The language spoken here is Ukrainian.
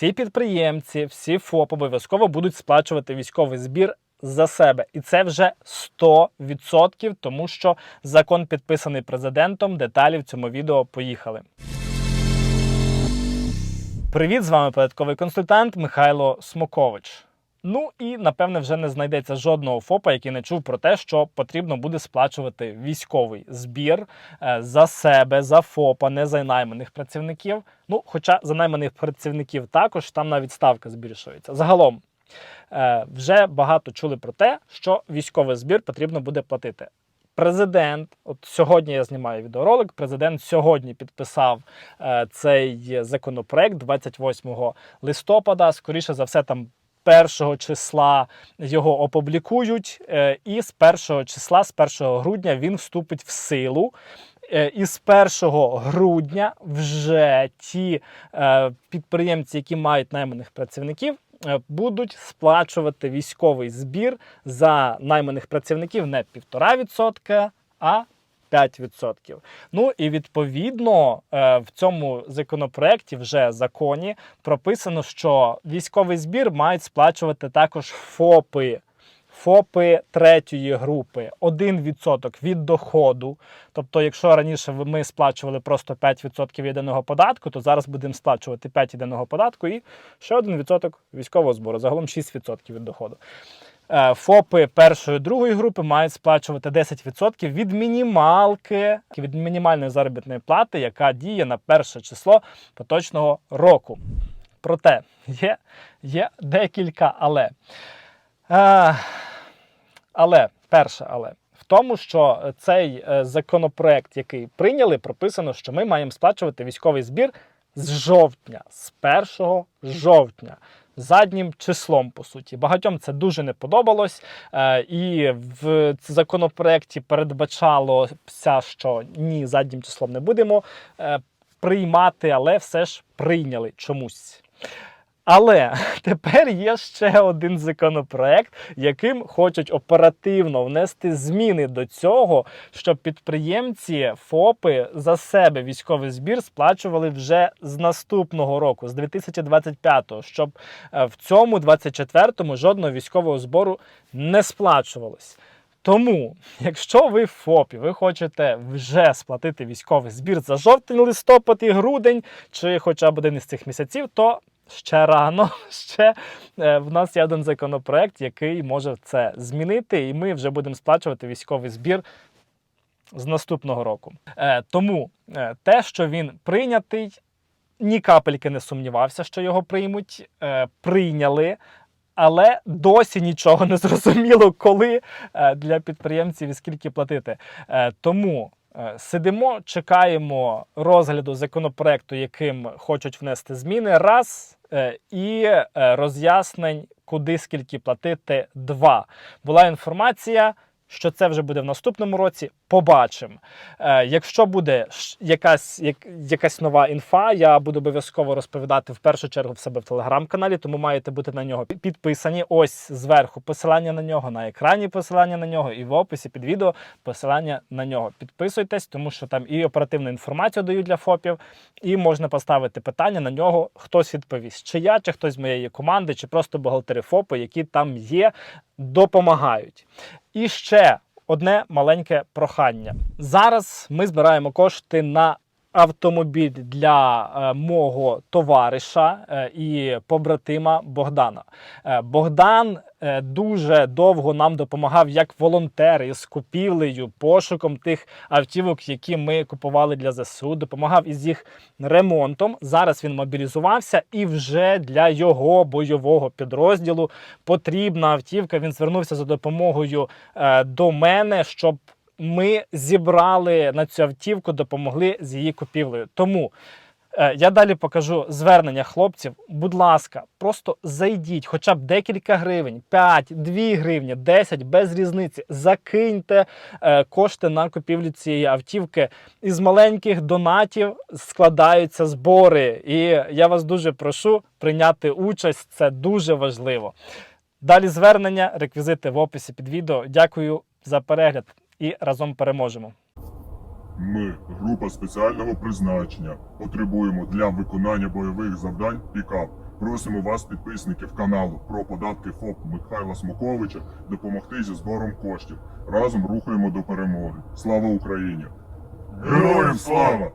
всі підприємці, всі ФОП обов'язково будуть сплачувати військовий збір за себе. І це вже 100%, тому що закон підписаний президентом. Деталі в цьому відео поїхали. Привіт, з вами податковий консультант Михайло Смокович. Ну і напевне вже не знайдеться жодного ФОПа, який не чув про те, що потрібно буде сплачувати військовий збір е, за себе, за ФОПа, не за найманих працівників. Ну, хоча за найманих працівників також там навіть ставка збільшується. Загалом е, вже багато чули про те, що військовий збір потрібно буде платити. Президент, от сьогодні я знімаю відеоролик. Президент сьогодні підписав е, цей законопроект 28 листопада. Скоріше за все, там першого числа його опублікують, е, і з першого числа, з 1 грудня, він вступить в силу. Е, І з 1 грудня вже ті е, підприємці, які мають найманих працівників, будуть сплачувати військовий збір за найманих працівників не 1,5%, а 5%. Ну і відповідно е, в цьому законопроекті вже законі прописано, що військовий збір мають сплачувати також ФОПи. ФОПи третьої групи 1% від доходу. Тобто, якщо раніше ми сплачували просто 5% єдиного податку, то зараз будемо сплачувати 5 єдиного податку і ще 1% військового збору, загалом 6% від доходу. Е, ФОПи першої другої групи мають сплачувати 10% від мінімалки, від мінімальної заробітної плати, яка діє на перше число поточного року. Проте є, є декілька але. Е, але, перше, але тому, що цей е, законопроект, який прийняли, прописано, що ми маємо сплачувати військовий збір з жовтня, з 1 жовтня. Заднім числом, по суті, багатьом це дуже не подобалось, е, і в законопроекті передбачалося, що ні, заднім числом не будемо е, приймати, але все ж прийняли чомусь. Але тепер є ще один законопроект, яким хочуть оперативно внести зміни до цього, щоб підприємці ФОПи за себе військовий збір сплачували вже з наступного року, з 2025-го, щоб е, в цьому 24-му жодного військового збору не сплачувалось. Тому, якщо ви в ФОПі, ви хочете вже сплатити військовий збір за жовтень, листопад і грудень, чи хоча б один із цих місяців, то ще рано. Ще е, в нас є один законопроект, який може це змінити, і ми вже будемо сплачувати військовий збір з наступного року. Е, тому е, те, що він прийнятий, ні капельки не сумнівався, що його приймуть. Прийняли. Але досі нічого не зрозуміло, коли для підприємців і скільки платити. Тому сидимо, чекаємо розгляду законопроекту, яким хочуть внести зміни. Раз е, і е, роз'яснень, куди скільки платити. Два була інформація. Що це вже буде в наступному році, побачимо. Е, якщо буде якась, як, якась нова інфа, я буду обов'язково розповідати в першу чергу в себе в телеграм-каналі, тому маєте бути на нього підписані. Ось зверху посилання на нього, на екрані посилання на нього, і в описі під відео посилання на нього. Підписуйтесь, тому що там і оперативну інформацію дають для ФОПів, і можна поставити питання на нього. Хтось відповість, чи я, чи хтось з моєї команди, чи просто бухгалтери ФОПи, які там є, допомагають. І ще одне маленьке прохання. Зараз ми збираємо кошти на автомобіль для е, мого товариша е, і побратима Богдана. Е, Богдан дуже довго нам допомагав як волонтер із купівлею, пошуком тих автівок, які ми купували для ЗСУ, допомагав із їх ремонтом. Зараз він мобілізувався і вже для його бойового підрозділу потрібна автівка. Він звернувся за допомогою е, до мене, щоб ми зібрали на цю автівку, допомогли з її купівлею. Тому е, я далі покажу звернення хлопців. Будь ласка, просто зайдіть, хоча б декілька гривень, 5, 2 гривні, 10, без різниці. Закиньте е, кошти на купівлю цієї автівки. Із маленьких донатів складаються збори. І я вас дуже прошу прийняти участь. Це дуже важливо. Далі звернення, реквізити в описі під відео. Дякую за перегляд і разом переможемо. Ми, група спеціального призначення, потребуємо для виконання бойових завдань пікап. Просимо вас, підписників каналу про податки ФОП Михайла Смоковича, допомогти зі збором коштів. Разом рухаємо до перемоги. Слава Україні! Героям слава!